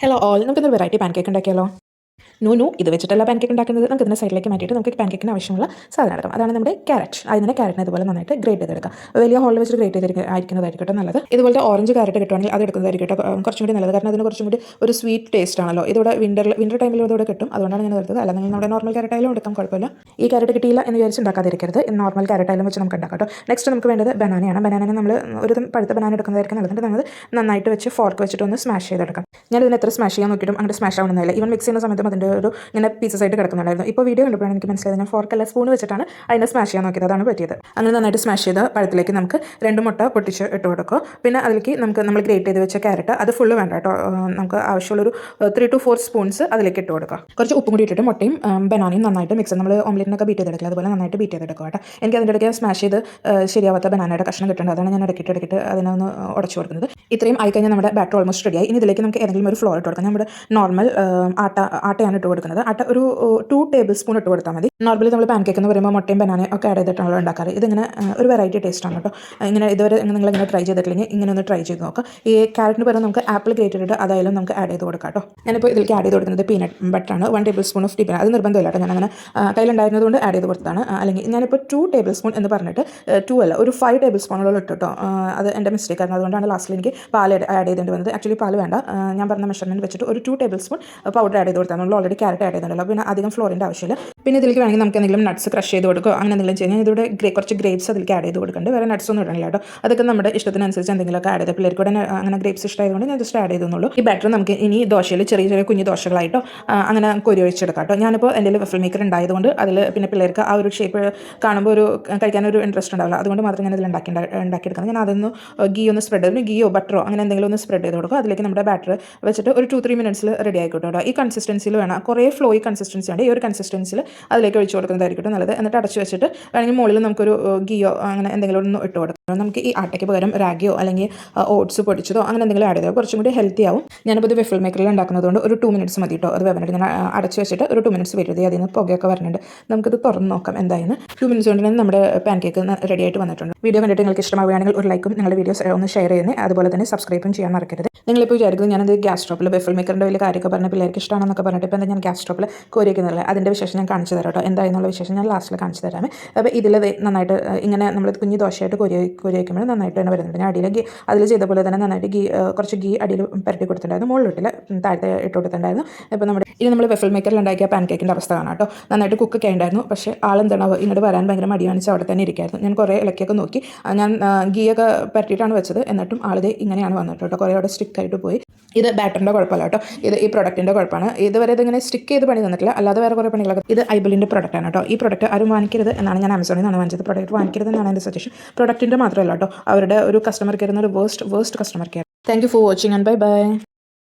Hello all നമുക്കിന്ന് variety pancake ഉണ്ടാക്കിയാലോ? നു നോ ഇത് വെച്ചിട്ടല്ല പാൻ കേക്ക് ഉണ്ടാക്കുന്നത്. നമുക്ക് ഇതിനെ സൈഡിലേക്ക് മാറ്റിയിട്ട് നമുക്ക് പാൻ കേക്കിന് ആവശ്യമുള്ള സാധനം എടുക്കാം. അതാണ് നമ്മുടെ ക്യാരറ്റ് അതിന് ക്യാരറ്റിനെ ഇതുപോലെ നന്നായിട്ട് ഗ്രേറ്റ് ചെയ്തെടുക്കാം. വലിയ ഹോളിൽ വെച്ചിട്ട് ഗ്രേറ്റ് ചെയ്ത് ആയിരിക്കുന്നതായിരിക്കട്ടെ നല്ലത്. ഇതുപോലത്തെ ഓറഞ്ച് ക്യാരറ്റ് കിട്ടുവാണെങ്കിൽ അത് എടുക്കുന്നതായിരിക്കട്ടെ. കേട്ടോ കുറച്ചും കൂടി നല്ലത്. കാരണം അതിന് കുറച്ചും കൂടി ഒരു സ്വീറ്റ് ടേസ്റ്റ് ആണല്ലോ. ഇതോടെ വിന്റർ വിന്റർ ടൈമിൽ ഇതോടെ കിട്ടും. അതുകൊണ്ടാണ് ഞാൻ എടുത്തത് അല്ലെങ്കിൽ നമ്മുടെ നോർമൽ ക്യാരറ്റ് ആയാലും എടുക്കാം. കുഴപ്പമില്ല. ഈ ക്യാരറ്റ് കിട്ടിയില്ല എന്ന് വിചാരിച്ച് ഉണ്ടാക്കാതിരിക്കരുത്. നോർമൽ ക്യാരറ്റ് ആയാലും വെച്ച് നമുക്ക് ഉണ്ടാക്കാം കേട്ടോ. നെക്സ്റ്റ് നമുക്ക് വേണ്ടത് ബനാനയാണ് ബനാന നമ്മൾ ഒരു പഴുത്ത ബനാന എടുക്കുന്നതായിരിക്കും നല്ലത്. നമ്മൾ നന്നായിട്ട് വെച്ച് ഫോർക്ക് വെച്ചിട്ട് ഒന്ന് സ്മാഷ് ചെയ്തെടുക്കാം. ഞാൻ ഇതിന് എത്ര സ്മാഷ് ചെയ്യാൻ നോക്കിയിട്ടും അങ്ങനെ സ്മാഷ് ആവുന്നില്ല ഈവൻ മിക്സ് ചെയ്യുന്ന സമയത്തും അതിന്റെ ഒരു ഇങ്ങനെ പീസസ് ആയിട്ട് കിടക്കുന്നുണ്ടായിരുന്നു. ഇപ്പോൾ വീഡിയോ കണ്ടപ്പോഴാണ് എനിക്ക് മനസ്സിലായത് ഞാൻ അല്ല സ്പൂൺ വെച്ചിട്ടാണ് അതിനെ സ്മാഷ് ചെയ്യാൻ നോക്കിയത്. അതാണ് പറ്റിയത്. അങ്ങനെ നന്നായിട്ട് സ്മാഷ് ചെയ്ത പഴത്തിലേക്ക് നമുക്ക് രണ്ട് മുട്ട പൊട്ടിച്ച് ഇട്ട് കൊടുക്കുക പിന്നെ അതിലേക്ക് നമുക്ക് നമ്മൾ ഗ്രേറ്റ് ചെയ്ത് വെച്ച ക്യാരറ്റ് അത് ഫുള്ള് വേണ്ട കേട്ടോ. നമുക്ക് ആവശ്യമുള്ളൊരു ത്രീ ടു ഫോർ സ്പൂൺസ് അതിലേക്ക് ഇട്ട് കൊടുക്കുക കുറച്ച് ഉപ്പും കൂടി ഇട്ടിട്ട് മുട്ടയും ബനാനയും നന്നായിട്ട് മിക്സ് നമ്മൾ ഓംലെറ്റിനൊക്കെ ബീറ്റ് ചെയ്തെടുക്കുക അതുപോലെ നന്നായിട്ട് ബീറ്റ് ചെയ്തെടുക്കുക കേട്ടോ. എനിക്ക് അതിന്റെ ഇടയ്ക്ക് സ്മാഷ് ചെയ്ത് ശരിയാവാത്ത ബനാനയുടെ കഷ്ണം കിട്ടേണ്ടത് അതാണ് ഞാൻ ഇടയ്ക്കിട്ട് ഇടയ്ക്കിട്ട് അതിനൊന്ന് ഉടച്ചു കൊടുക്കുന്നത്. ഇത്രയും ആയിക്കഴിഞ്ഞാൽ നമ്മുടെ ബാറ്റർ ഓൾമോസ്റ്റ് റെഡിയായി ഇനി ഇതിലേക്ക് നമുക്ക് ഏതെങ്കിലും ഒരു ഫ്ലോർ ഇട്ട് കൊടുക്കാം. നമ്മുടെ നോർമൽ ആട്ട ആട്ടയാണ് ഇട്ട് കൊടുക്കുന്നത്. അട്ട ഒരു ടു ടേബിൾ സ്പൂൺ ഇട്ട് കൊടുത്താൽ മതി. നോർമലി നമ്മൾ പാൻ കേക്ക് എന്ന് പറയുമ്പോൾ മുട്ടയും ബനാനയും ഒക്കെ ആഡ് ചെയ്തിട്ടാണല്ലോ ഉണ്ടാക്കാറ്. ഇതിങ്ങനെ ഒരു വെറൈറ്റി ടേസ്റ്റ് ആണ് കേട്ടോ ഇങ്ങനെ ഇതുവരെ നിങ്ങൾ ഇങ്ങനെ ട്രൈ ചെയ്തിട്ടില്ലെങ്കിൽ ഇങ്ങനെ ഒന്ന് ട്രൈ ചെയ്ത് നോക്കാം. ഈ ക്യാരറ്റിന് പകരം നമുക്ക് ആപ്പിൾ ഗ്രേറ്റഡ് ചെയ്തിട്ട് അതായാലും നമുക്ക് ആഡ് ചെയ്ത് കൊടുക്കാം കേട്ടോ ഞാനിപ്പോൾ ഇതിലേക്ക് ആഡ് ചെയ്ത് കൊടുക്കുന്നത് പീനട്ട് ബട്ടർ ആണ്. വൺ ടേബിൾ സ്പൂൺ ഓഫ് ഡിപ്പിന് അത് നിർബന്ധമില്ല കേട്ടോ ഞാൻ അങ്ങനെ കയ്യിലുണ്ടായിരുന്നതുകൊണ്ട് ആഡ് ചെയ്ത് കൊടുത്തതാണ്. അല്ലെങ്കിൽ ഞാനിപ്പോൾ ടു ടേബിൾ സ്പൂൺ എന്ന് പറഞ്ഞിട്ട് ടു അല്ല ഒരു ഫൈവ് ടേബിൾ സ്പൂണോളം ഇട്ടു കേട്ടോ അത് എന്റെ മിസ്റ്റേക്ക് ആയിരുന്നു. അതുകൊണ്ടാണ് ലാസ്റ്റിൽ എനിക്ക് പാൽ ആഡ് ചെയ്തേണ്ടി വന്നത്. ആക്ച്വലി പാൽ വേണ്ട. ഞാൻ പറഞ്ഞ മെഷർമെന്റ് വെച്ചിട്ട് ഒരു two tablespoon powder add ചെയ്ത് കൊടുത്താൽ നമ്മൾ ഓൾറെഡി ക്യാരറ്റ് ആഡ് ചെയ്യുന്നുണ്ടല്ലോ. പിന്നെ അധികം ഫ്ലോറിന്റെ ആവശ്യമില്ല. പിന്നെ ഇതിലേക്ക് വേണമെങ്കിൽ നമുക്ക് എന്തെങ്കിലും നട്ട്സ് ക്രഷ് ചെയ്ത് കൊടുക്കുക. അങ്ങനെ എന്തെങ്കിലും ചെയ്യാൻ ഇതിവിടെ ഗ്രേ കുറച്ച് ഗ്രേപ്സ് അതിലേക്ക് ആഡ് ചെയ്ത് കൊടുക്കുന്നുണ്ട്. വേറെ നട്ട്സ് ഒന്നും ഇടണില്ല കേട്ടോ. അതൊക്കെ നമ്മുടെ ഇഷ്ടത്തിനനുസരിച്ച് എന്തെങ്കിലുമൊക്കെ ആഡ് ചെയ്ത് പിള്ളേർക്ക് കൂടെ അങ്ങനെ ഗ്രേപ്സ് ഇഷ്ടമായതുകൊണ്ട് ഞാൻ ജസ്റ്റ് ആഡ് ചെയ്തെന്നുള്ളൂ. ഈ ബാറ്റർ നമുക്ക് ഇനി ദോശയിൽ ചെറിയ ചെറിയ കുഞ്ഞു ദോശകളായിട്ടോ അങ്ങനെ കൊരി ഒഴിച്ചെടുക്കാം കേട്ടോ. ഞാനിപ്പോൾ എന്റെ വെഫൽ മേക്കർ ഉണ്ടായതുകൊണ്ട് അതിൽ പിന്നെ പിള്ളേർക്ക് ആ ഒരു ഷേപ്പ് കാണുമ്പോൾ ഒരു കഴിക്കാനൊരു ഇൻട്രസ്റ്റ് ഉണ്ടാവില്ല. അതുകൊണ്ട് മാത്രം ഞാൻ ഇതിൽ ഉണ്ടാക്കി ഉണ്ടാക്കിയെടുക്കുന്നത്. ഞാൻ അതൊന്ന് ഗീ ഒന്ന് സ്പ്രെഡ് ചെയ്തു. ഗീയോ ബട്ടറോ അങ്ങനെ എന്തെങ്കിലും ഒന്ന് സ്പ്രെഡ് ചെയ്ത് കൊടുക്കുക. അതിലേക്ക് നമ്മുടെ ബാറ്റർ വെച്ചിട്ട് ഒരു ടു ത്രീ മിനിറ്റ്സിൽ റെഡി ആയിക്കോട്ടെ കേട്ടോ. ഈ കൺസിസ്റ്റൻസിയിൽ വേണം. കുറേ ഫ്ലോയി കൺസിസ്റ്റൻസി ഉണ്ട് ഈ ഒരു കൺസിസ്റ്റൻസിൽ അതിലേക്ക് ഒഴിച്ച് കൊടുക്കുന്നതായിരിക്കും നല്ലത്. എന്നിട്ട് അടച്ചു വെച്ചിട്ട് വേണമെങ്കിൽ മുകളിൽ നമുക്കൊരു ഗിയോ അങ്ങനെ എന്തെങ്കിലും ഒന്ന് ഇട്ട് കൊടുക്കാം. നമുക്ക് ഈ ആട്ടയ്ക്ക് പകരം റാഗിയോ അല്ലെങ്കിൽ ഓട്സ് പൊടിച്ചതോ അങ്ങനെ എന്തെങ്കിലും ആഡ് ചെയ്തോ കുറച്ചും കൂടി ഹെൽത്തി ആവും. ഞാനിപ്പോൾ ഇത് വെഫിൽ മേക്കറിൽ ഉണ്ടാക്കുന്നതുകൊണ്ട് ഒരു ടു മിനിറ്റ്സ് മതി കേട്ടോ അത് വേവനായിട്ട് ഞാൻ അടച്ചു വെച്ചിട്ട് ഒരു ടു മിനിറ്റ്സ് വെയിറ്റ് ചെയ്ത് അതിൽ നിന്ന് പുകയൊക്കെ വരുന്നുണ്ട് നമുക്കിത് തുറന്ന് നോക്കാം എന്തായെന്ന്. ടു മിനിറ്റ്സ് കൊണ്ട് തന്നെ നമ്മുടെ പാൻ കേക്ക് റെഡി ആയിട്ട് വന്നിട്ടുണ്ട്. വീഡിയോ കണ്ടിട്ട് നിങ്ങൾക്ക് ഇഷ്ടമാവുകയാണെങ്കിൽ ഒരു ലൈക്കും നിങ്ങളുടെ വീഡിയോസ് ഒന്ന് ഷെയർ ചെയ്യുന്നത് അതുപോലെ തന്നെ സബ്സ്ക്രൈബും ചെയ്യാൻ മറക്കരുത്. നിങ്ങളിപ്പോൾ വിചാരിക്കുന്നത് ഞാനത് ഗ്യാസ് സ്റ്റോപ്പിൽ വെഫിൽ മേക്കറിന്റെ വലിയ കാര്യമൊക്കെ പറഞ്ഞ പിള്ളേർക്ക് ഇഷ്ടമാണെന്നൊക്കെ പറഞ്ഞിട്ട് ഇപ്പോൾ എന്താ ഞാൻ ഗ്യാസ് സ്റ്റോപ്പിൽ കോരിക്കുന്നില്ല അതിന്റെ വിശേഷം ഞാൻ കാണിച്ചു തരാം കേട്ടോ. എന്തായെന്നുള്ള വിശേഷം ഞാൻ ലാസ്റ്റിൽ കാണിച്ചു തരാം അപ്പോൾ ഇതിൽ നന്നായിട്ട് ഇങ്ങനെ നമ്മൾ കുഞ്ഞ് ദോശയായിട്ട് കോരി കോരിവയ്ക്കുമ്പോൾ നന്നായിട്ട് തന്നെ വരുന്നുണ്ട്. ഞാൻ അടിയിൽ ഗീ അതിൽ ചെയ്ത പോലെ തന്നെ നന്നായിട്ട് ഗീ കുറച്ച് ഗീ അടിയിൽ പുരട്ടി കൊടുത്തിട്ടുണ്ടായിരുന്നു. മുകളിലിട്ടില്ല താഴത്തെ ഇട്ട് കൊടുത്തിട്ടുണ്ടായിരുന്നു. ഇപ്പോൾ നമ്മുടെ ഇനി നമ്മൾ വെഫൽ മേക്കറിൽ ഉണ്ടാക്കിയ പാൻ കേക്കിന്റെ അവസ്ഥ കാണാം കേട്ടോ. നന്നായിട്ട് കുക്കൊക്കെ ഉണ്ടായിരുന്നു പക്ഷേ ആളെന്താണ് ഇങ്ങോട്ട് വരാൻ ഭയങ്കര മടി കാണിച്ച് അവിടെ തന്നെ ഇരിക്കായിരുന്നു. ഞാൻ കുറേ ഇളക്കിയൊക്കെ നോക്കി. ഞാൻ ഗീയൊക്കെ പരട്ടിയിട്ടാണ് വെച്ചത്. എന്നിട്ടും ആളിത് ഇങ്ങനെയാണ് വന്നിട്ട് കേട്ടോ. കുറേ അവിടെ സ്റ്റിക്കായിട്ട് പോയി. ഇത് ബാറ്ററിന്റെ കുഴപ്പമില്ല കേട്ടോ. ഇത് ഈ പ്രൊഡക്റ്റിന്റെ കുഴപ്പമാണ്. ഇതുവരെ ഇതിങ്ങനെ സ്റ്റിക്ക് ചെയ്ത് പണി തന്നിട്ടില്ല. അല്ലാതെ വേറെ കുറേ പണികളൊക്കെ ഇത് ഐബിളിന്റെ പ്രൊഡക്റ്റാണ് കേട്ടോ. ഈ പ്രോഡക്റ്റ് ആരും വാങ്ങിക്കരുത് എന്നാണ് ഞാൻ ആമസോണിൽ നിന്നാണ് വാങ്ങിച്ചത്. പ്രോഡക്റ്റ് വാങ്ങിക്കരുത് എന്നാണ് എന്റെ സജഷൻ പ്രൊഡക്റ്റിന്റെ മാത്രമല്ല കേട്ടോ. അവരുടെ ഒരു കസ്റ്റമർ കെയർ എന്നൊരു waste waste customer care thank you for watching and bye bye